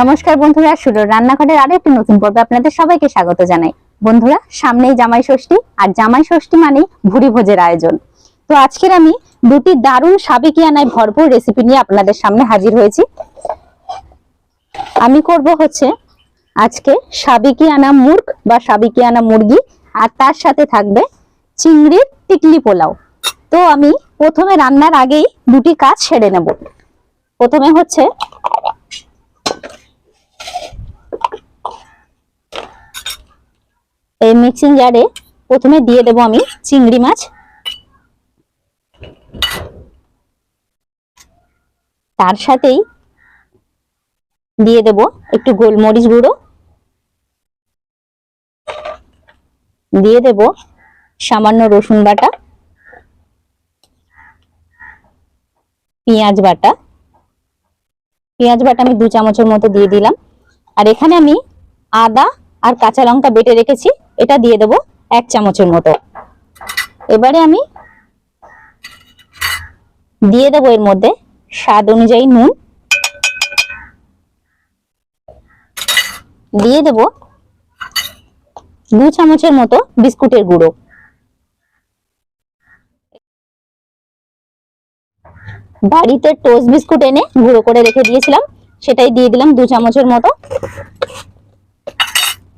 নমস্কার বন্ধুরা শুরু রান্নাঘরের আরও একটি নতুন পর্বে আপনাদের সবাইকে স্বাগত জানাই। বন্ধুরা, সামনেই জামাই ষষ্ঠী, আর জামাই ষষ্ঠী মানেই ভুরি ভোজের আয়োজন। তো আজকের আমি দুটি দারুণ সাবেকিয়ানায় ভরপুর রেসিপি নিয়ে আপনাদের সামনে হাজির হয়েছি। আমি করব হচ্ছে আজকে সাবেকিয়ানা মুরগ বা সাবেকিয়ানা মুরগি, আর তার সাথে থাকবে চিংড়ির টিকলি পোলাও। তো আমি প্রথমে রান্নার আগেই দুটি কাজ সেরে নেব। প্রথমে হচ্ছে এই মিক্সিং জারে প্রথমে দিয়ে দেব আমি চিংড়ি মাছ। তার সাথেই দিয়ে দেব একটু গোলমরিচ গুঁড়ো। দিয়ে দেব সামান্য রসুন বাটা। পেঁয়াজ বাটা। পেঁয়াজ বাটা আমি দু চামচের মতো দিয়ে দিলাম। আর এখানে আমি আদা আর কাঁচা লঙ্কা বেটে রেখেছি, এটা দিয়ে দেব এক চামচের মতো। এবারে আমি দিয়ে দেব এর মধ্যে স্বাদ অনুযায়ী নুন। দিয়ে দেব দু চামচের মতো বিস্কুটের গুঁড়ো। বাড়িতে টোস্ট বিস্কুট এনে গুঁড়ো করে রেখে দিয়েছিলাম। সেটাই দিয়ে দিলাম দু চামচের মতো।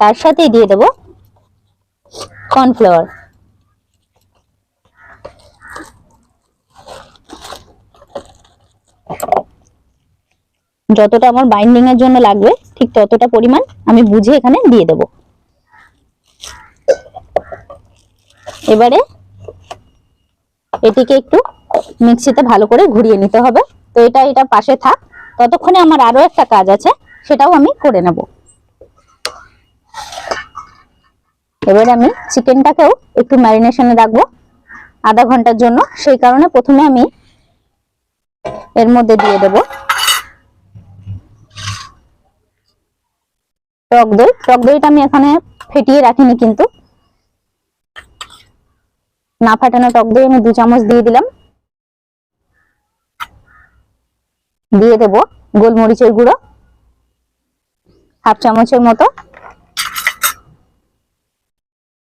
তার সাথে দিয়ে দেব কর্নফ্লাওয়ার। যতটা আমার বাইন্ডিং এর জন্য লাগবে, ঠিক ততটা পরিমাণ আমি বুঝে এখানে দিয়ে দেব। এবারে এটিকে একটু মিক্সিতে ভালো করে ঘুরিয়ে নিতে হবে। তো এটা এটা পাশে থাক। ততক্ষণে আমার আরও একটা কাজ আছে, সেটাও আমি করে নেব। এবারে আমি চিকেনটাকেও একটু ম্যারিনেশনে রাখব, আধা ঘণ্টার জন্য। সেই কারণে প্রথমে আমি এর মধ্যে দিয়ে দেব টক দই। টক দইটা আমি এখানে ফেটিয়ে রাখিনি কিন্তু। না ফাটানো টক দই আমি দু চামচ দিয়ে দিলাম। দিয়ে দেব গোলমরিচের গুঁড়ো, হাফ চামচের মতো।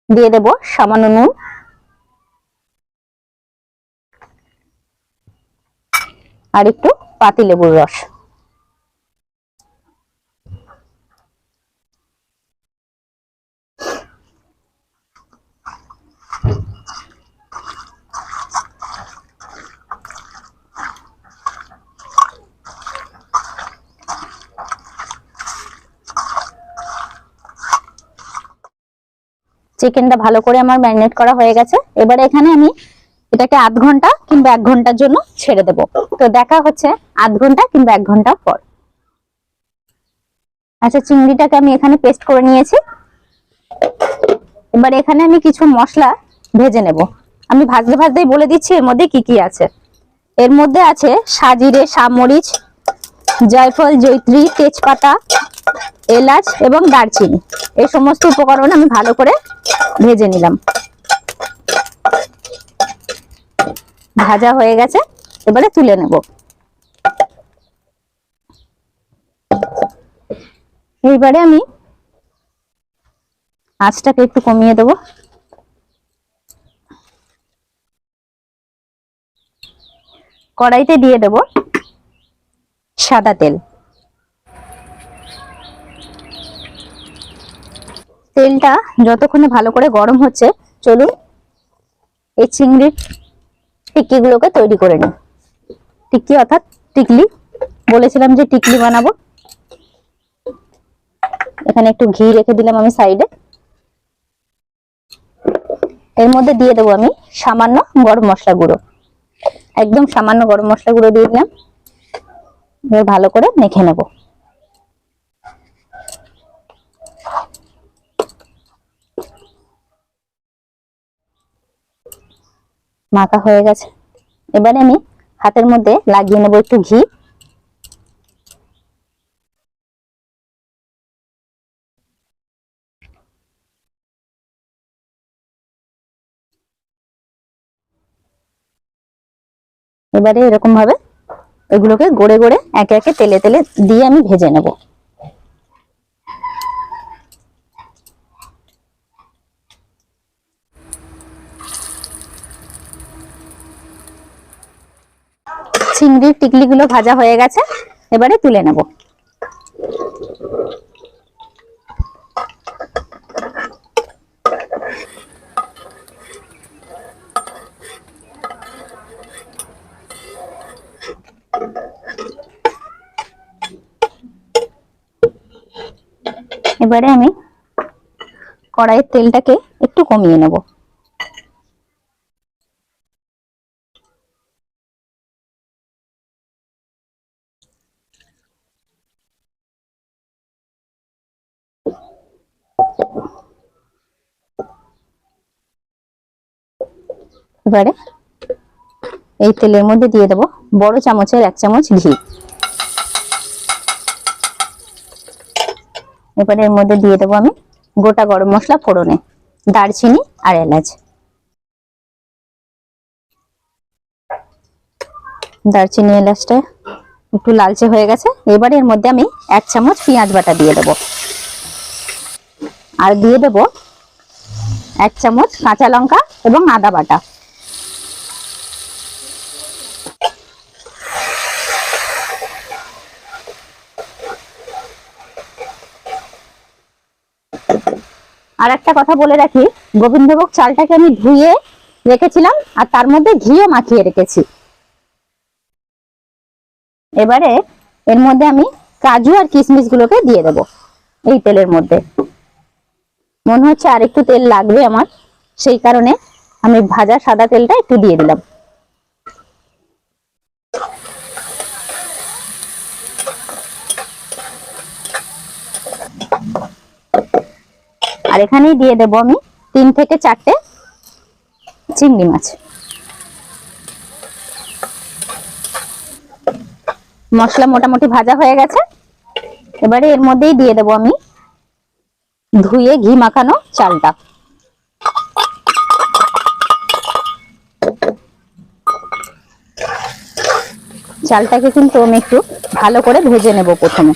দিয়ে দেব সামান্য নুন। আর একটু পাতি লেবুর রস। চিকেনটা ভালো করে আমার ম্যারিনেট করা হয়ে গেছে। এবারে এখানে আমি এটাকে আধ ঘণ্টা কিংবা এক ঘণ্টার জন্য ছেড়ে দেব। তো দেখা হচ্ছে আধ ঘণ্টা কিংবা এক ঘণ্টা পর। আচ্ছা চিংড়িটাকে আমি এখানে পেস্ট করে নিয়েছি। এবার এখানে আমি কিছু মশলা ভেজে নেব। আমি ভাজতে ভাজতেই বলে দিচ্ছি এর মধ্যে কি কি আছে। এর মধ্যে আছে সাজিরে সামরিচ জয়ফল জৈত্রী তেজপাতা, এলাচ এবং দারচিনি। এই সমস্ত উপকরণ আমি ভালো করে ভেজে নিলাম। ভাজা হয়ে গেছে, এবারে তুলে নেব। এইবারে আমি আঁচটাকে একটু কমিয়ে দেব। কড়াইতে দিয়ে দেব সাদা তেল। তেলটা যতক্ষণে ভালো করে গরম হচ্ছে, চলুন এই চিংড়ির টিক্কিগুলোকে তৈরি করে নিই। টিক্কি অর্থাৎ টিকলি। বলেছিলাম যে টিকলি বানাবো। এখানে একটু ঘি রেখে দিলাম আমি সাইডে। এর মধ্যে দিয়ে দেবো আমি সামান্য গরম মশলা গুঁড়ো। একদম সামান্য গরম মশলা গুঁড়ো দিয়ে দিলাম। ভালো করে মেখে নেব। মাখা হয়ে গেছে। এবারে আমি হাতের মধ্যে লাগিয়ে নেব একটু ঘি। এবারে এরকম ভাবে এগুলোকে গড়ে গড়ে একে একে তেলে তেলে দিয়ে আমি ভেজে নেব। চিংড়ির টিকলিগুলো ভাজা হয়ে গেছে, এবারে তুলে নেব। এবারে আমি কড়াইয়ের তেলটাকে একটু কমিয়ে নেব। এবারে এই তেলের মধ্যে দিয়ে দেবো বড় চামচের এক চামচ ঘি। এবারে এর মধ্যে দিয়ে দেবো আমি গোটা গরম মশলা ফোড়নে, দারচিনি আর এলাচ। দারচিনি, এলাচটা একটু লালচে হয়ে গেছে, এবারে এর মধ্যে আমি এক চামচ পেঁয়াজ বাটা দিয়ে দেবো। আর দিয়ে দেবো এক চামচ কাঁচা লঙ্কা এবং আদা বাটা। আর একটা কথা বলে রাখি, গোবিন্দভোগ চালটাকে আমি ধুয়ে রেখেছিলাম আর তার মধ্যে ঘিও মাখিয়ে রেখেছি। এবারে এর মধ্যে আমি কাজু আর কিশমিশ গুলোকে দিয়ে দেবো এই তেলের মধ্যে। মনে হচ্ছে আর একটু তেল লাগবে আমার। সেই কারণে আমি ভাজা সাদা তেলটা একটু দিয়ে দিলাম। আর এখানেই দিয়ে দেবো আমি তিন থেকে চারটে চিংড়ি মাছ। মশলা মোটামুটি ভাজা হয়ে গেছে। এবারে এর মধ্যেই দিয়ে দেবো আমি ধুয়ে ঘি মাখানো চালটা। চালটাকে কিন্তু আমি একটু ভালো করে ভেজে নেব প্রথমে।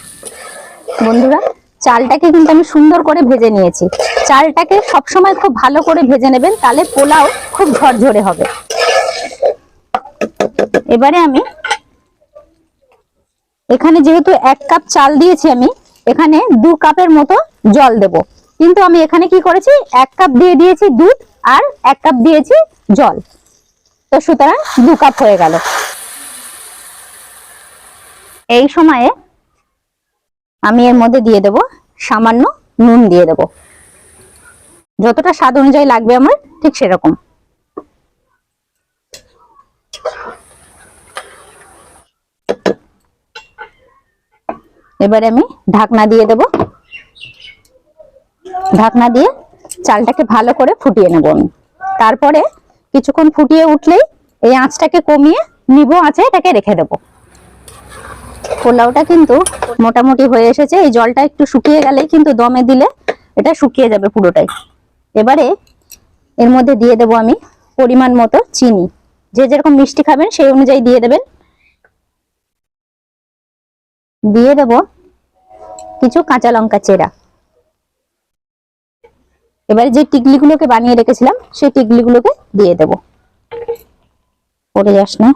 বন্ধুরা, চালটাকে কিন্তু আমি সুন্দর করে ভেজে নিয়েছি। চালটাকে সবসময় খুব ভালো করে ভেজে নেবেন, তাহলে পোলাও খুব ঝরঝরে হবে। এবারে আমি এখানে যেহেতু এক কাপ চাল দিয়েছি আমি এখানে দু কাপের মতো জল দেব। কিন্তু আমি এখানে কি করেছি? এক কাপ দিয়ে দিয়েছি দুধ আর এক কাপ দিয়েছি জল। তো সুতরাং দু কাপ হয়ে গেল। এই সময়ে আমি এর মধ্যে দিয়ে দেব সামান্য নুন দিয়ে দেব। যতটা স্বাদ অনুযায়ী লাগবে আমার, ঠিক সেরকম। এবারে আমি ঢাকনা দিয়ে দেব। ঢাকনা দিয়ে চালটাকে ভালো করে ফুটিয়ে নেব আমি। তারপরে কিছুক্ষণ ফুটিয়ে উঠলেই এই আঁচটাকে কমিয়ে নিবো আঁচে এটাকে রেখে দেবো। পোলাওটা কিন্তু মোটামুটি হয়ে এসেছে। এই জলটা একটু শুকিয়ে গেলে কিন্তু দমে দিলে এটা শুকিয়ে যাবে পুরোটাই। এবারে এর মধ্যে দিয়ে দেব আমি পরিমাণ মতো চিনি। যে যেরকম মিষ্টি খাবেন সেই অনুযায়ী দিয়ে দেবেন। দিয়ে দেব কিছু কাঁচা লঙ্কা চেরা। এবারে যে টিকলিগুলোকে বানিয়ে রেখেছিলাম, সেই টিকলিগুলোকে দিয়ে দেব। পড়ে যাস না।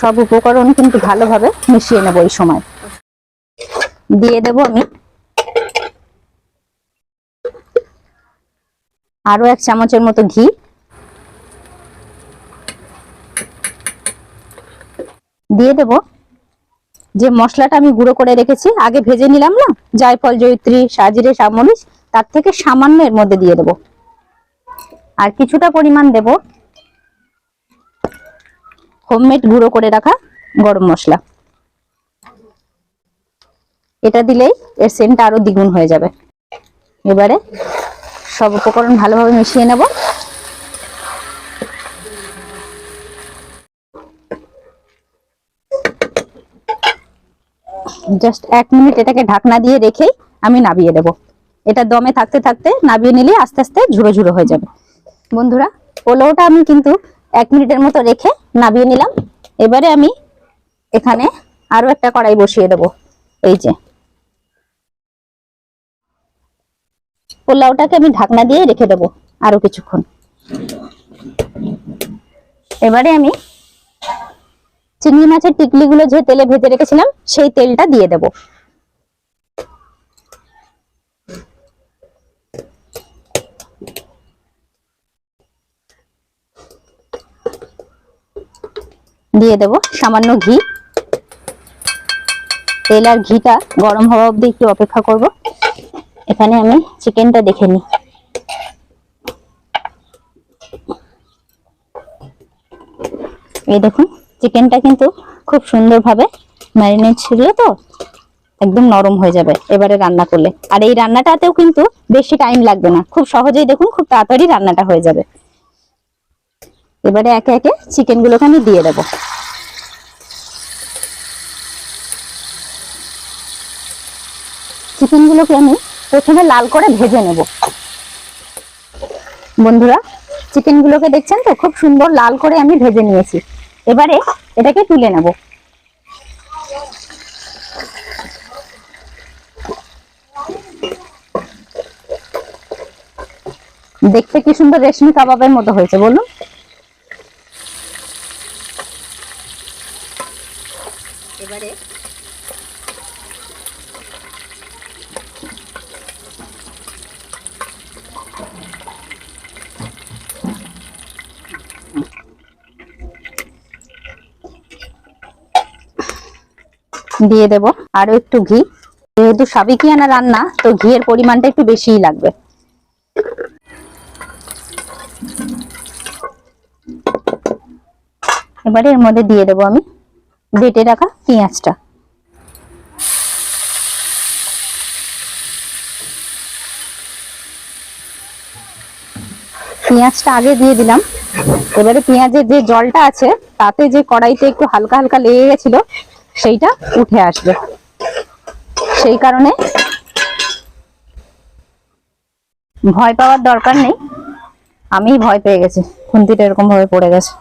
সব উপকরণ কিন্তু ভালোভাবে মিশিয়ে নেব এই সময়। দিয়ে দেব আমি আরও এক চামচের মতো ঘি। দিয়ে দেব। যে মশলাটা আমি গুঁড়ো করে রেখেছি, আগে ভেজে নিলাম না? জায়ফল, জয়িত্রী, সাজিরে সামরিচ তার থেকে সামান্য এর মধ্যে দিয়ে দেব। আর কিছুটা পরিমাণ দেব হোমমেড গুঁড়ো করে রাখা গরম মশলা। এটা দিলেই এর সেন্টটা আরও দ্বিগুণ হয়ে যাবে। এবারে সব উপকরণ ভালোভাবে মিশিয়ে নেব। জাস্ট এক মিনিট এটাকে ঢাকনা দিয়ে রেখেই আমি নাবিয়ে দেব। এটা দমে থাকতে থাকতে নাবিয়ে নিলে আস্তে আস্তে ঝুড়ো ঝুড়ো হয়ে যাবে। বন্ধুরা পোলাওটা আমি কিন্তু এক মিনিটের মতো রেখে নাবিয়ে নিলাম। এবারে আমি এখানে আরও একটা কড়াই বসিয়ে দেব। এই যে। পোলাওটাকে আমি ঢাকনা দিয়ে রেখে দেব আরও কিছুক্ষণ। এবারে আমি চিংড়ি মাছের টিকলিগুলো যে তেলে ভেজে রেখেছিলাম, সেই তেলটা দিয়ে দেব। দিয়ে দেব সামান্য ঘি। তেল আর ঘিটা গরম হওয়া অবধি একটু অপেক্ষা করব। এখানে আমি চিকেনটা দেখে নিই। এই দেখুন চিকেনটা কিন্তু খুব সুন্দরভাবে ম্যারিনেট ছিল তো একদম নরম হয়ে যাবে এবারে রান্না করলে। আর এই রান্নাটাতেও কিন্তু বেশি টাইম লাগবে না। খুব সহজেই দেখুন, খুব তাড়াতাড়ি রান্নাটা হয়ে যাবে। এবারে একে একে চিকেন গুলোকে আমি দিয়ে দেবো। চিকেন গুলোকে আমি প্রথমে লাল করে ভেজে নেব। বন্ধুরা চিকেন গুলোকে দেখছেন তো? খুব সুন্দর লাল করে আমি ভেজে নিয়েছি। এবারে এটাকে তুলে নেব। দেখতে কি সুন্দর রেশমি কাবাবের মতো হয়েছে বলুন। এবারে দিয়ে দেব। আরও একটু ঘি। যেহেতু সাবিকিয়ানা রান্না, তো ঘিয়ের পরিমাণটা একটু বেশিই লাগবে। এবারে এর মধ্যে দিয়ে দেবো আমি বেটে রাখা পেঁয়াজটা। পেঁয়াজটা আগে দিয়ে দিলাম। এবারে পেঁয়াজের যে জলটা আছে, তাতে যে কড়াইতে একটু হালকা হালকা লেগে গেছিল সেইটা উঠে আসবে। সেই কারণে ভয় পাওয়ার দরকার নেই। আমি ভয় পেয়ে গেছি। খুন্তিটা এরকম ভাবে পড়ে গেছে।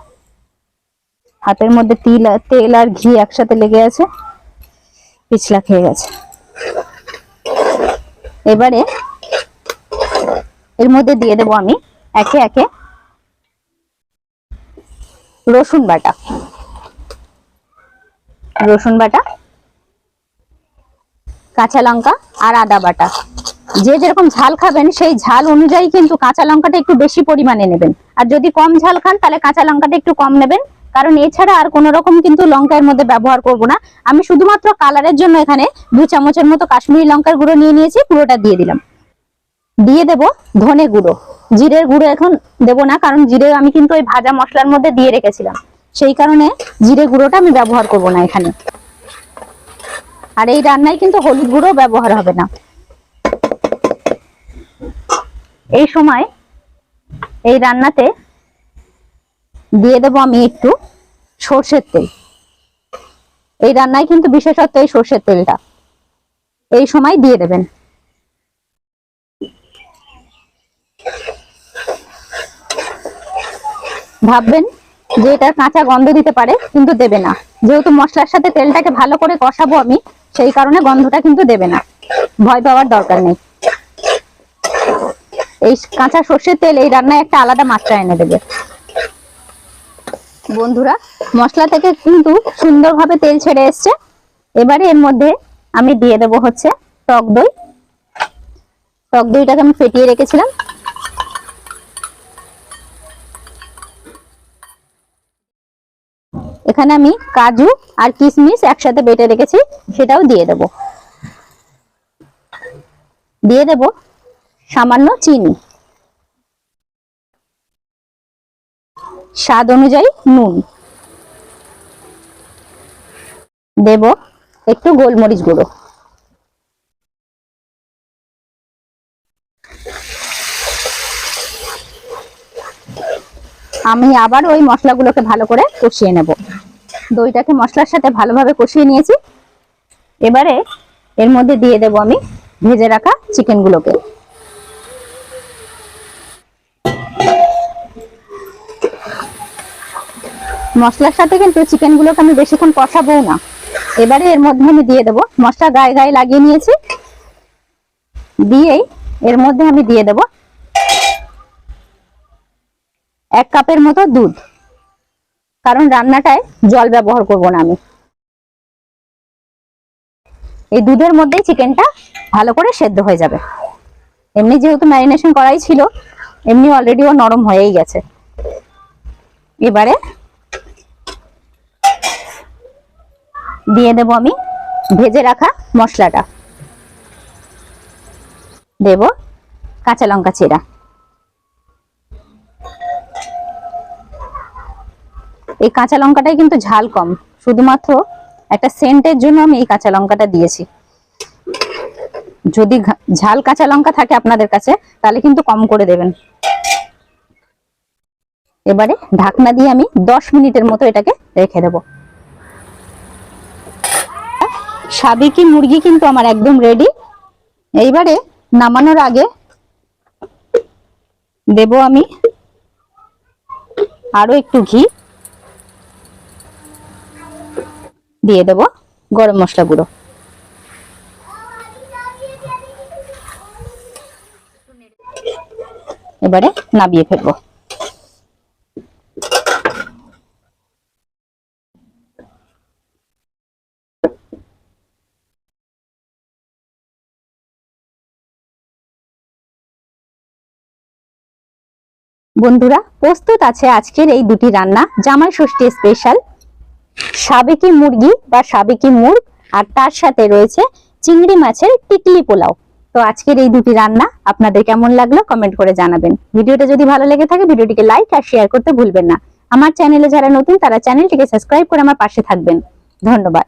হাতের মধ্যে তিল তেল আর ঘি একসাথে লেগে আছে। পিছলা খেয়ে গেছে। এবারে এর মধ্যে দিয়ে দেবো আমি একে একে রসুন বাটা। রসুন বাটা, কাঁচা লঙ্কা আর আদা বাটা। যে যেরকম ঝাল খাবেন, সেই ঝাল অনুযায়ী কিন্তু কাঁচা লঙ্কাটা একটু বেশি পরিমাণে নেবেন। আর যদি কম ঝাল খান, তাহলে কাঁচা লঙ্কাটা একটু কম নেবেন। কারণ এছাড়া আর কোনো রকম কিন্তু লঙ্কার মধ্যে ব্যবহার করব না। আমি শুধুমাত্র কালারের জন্য এখানে দু চামচের মতো কাশ্মীরি লঙ্কার গুঁড়ো নিয়ে নিয়েছি, পুরোটা দিয়ে দিলাম। দিয়ে দেব ধনে গুঁড়ো। জিরের গুঁড়ো এখন দেব না, কারণ জিরে আমি কিন্তু ওই ভাজা মশলার মধ্যে দিয়ে রেখেছিলাম। সেই কারণে জিরে গুঁড়োটা আমি ব্যবহার করব না এখানে। আর এই রান্নায় কিন্তু হলুদ গুঁড়ো ব্যবহার হবে না। এই সময় এই রান্নাতে দিয়ে দেবো আমি একটু সর্ষের তেল। এই রান্নায় কিন্তু বিশেষত্ব এই সর্ষের তেলটা। এই সময় দিয়ে দেবেন। ভাববেন যে এটা কাঁচা গন্ধ দিতে পারে, কিন্তু দেবে না। যেহেতু মশলার সাথে তেলটাকে ভালো করে কষাবো আমি, সেই কারণে গন্ধটা কিন্তু দেবে না। ভয় পাওয়ার দরকার নেই। এই কাঁচা সর্ষের তেল এই রান্নায় একটা আলাদা মাত্রা এনে দেবে। বন্ধুরা, মশলা থেকে কিন্তু সুন্দরভাবে তেল ছেড়ে এসছে। এবারে এর মধ্যে আমি দিয়ে দেব হচ্ছে টক দই। টক দইটাকে আমি ফেটিয়ে রেখেছিলাম। এখানে আমি কাজু আর কিশমিশ একসাথে বেটে রেখেছি, সেটাও দিয়ে দেব। দিয়ে দেব সামান্য চিনি। স্বাদ অনুযায়ী নুন। দেব একটু গোলমরিচ গুঁড়ো। আমি আবার ওই মশলাগুলোকে ভালো করে কষিয়ে নেব। দইটাকে মশলার সাথে ভালোভাবে কষিয়ে নিয়েছি। এবারে এর মধ্যে দিয়ে দেব আমি ভেজে রাখা চিকেনগুলোকে। মশলার সাথে কিন্তু চিকেন গুলোকে আমি বেশিক্ষণ কষাবো না। এবারে এর মধ্যে আমি দিয়ে দেবো, মশলা গায়ে গায়ে লাগিয়ে নিয়েছি। দিয়েই এর মধ্যে আমি দিয়ে দেব এক কাপের মতো দুধ। কারণ রান্নাটায় জল ব্যবহার করব না আমি। এই দুধের মধ্যেই চিকেনটা ভালো করে সেদ্ধ হয়ে যাবে। এমনি যেহেতু ম্যারিনেশন করাই ছিল, এমনি অলরেডি ও নরম হয়েই গেছে। এবারে দিয়ে দেব আমি ভেজে রাখা মশলাটা। দেব কাঁচা লঙ্কা চিরা। এই কাঁচা লঙ্কাটাই কিন্তু ঝাল কম। শুধুমাত্র একটা সেন্টের জন্য আমি এই কাঁচা লঙ্কাটা দিয়েছি। যদি ঝাল কাঁচা লঙ্কা থাকে আপনাদের কাছে, তাহলে কিন্তু কম করে দেবেন। এবারে ঢাকনা দিয়ে আমি দশ মিনিটের মতো এটাকে রেখে দেব। সাবেকি মুরগি কিন্তু আমার একদম রেডি এইবারে নামানোর আগে দেব আমি আরও একটু ঘি। দিয়ে দেব গরম মশলা গুঁড়ো। এবারে নাবিয়ে ফেলব। বন্ধুরা, প্রস্তুত আছে আজকের এই দুটি রান্না জামাই ষষ্ঠী স্পেশাল সাবেকি মুরগি বা সাবেকি মুরগ, আর তার সাথে রয়েছে চিংড়ি মাছের টিকলি পোলাও। তো আজকের এই দুটি রান্না আপনাদের কেমন লাগল কমেন্ট করে জানাবেন। ভিডিওটা যদি ভালো লেগে থাকে, ভিডিওটিকে লাইক আর শেয়ার করতে ভুলবেন না। আমার চ্যানেলে যারা নতুন, তারা চ্যানেলটিকে সাবস্ক্রাইব করে আমার পাশে থাকবেন। ধন্যবাদ।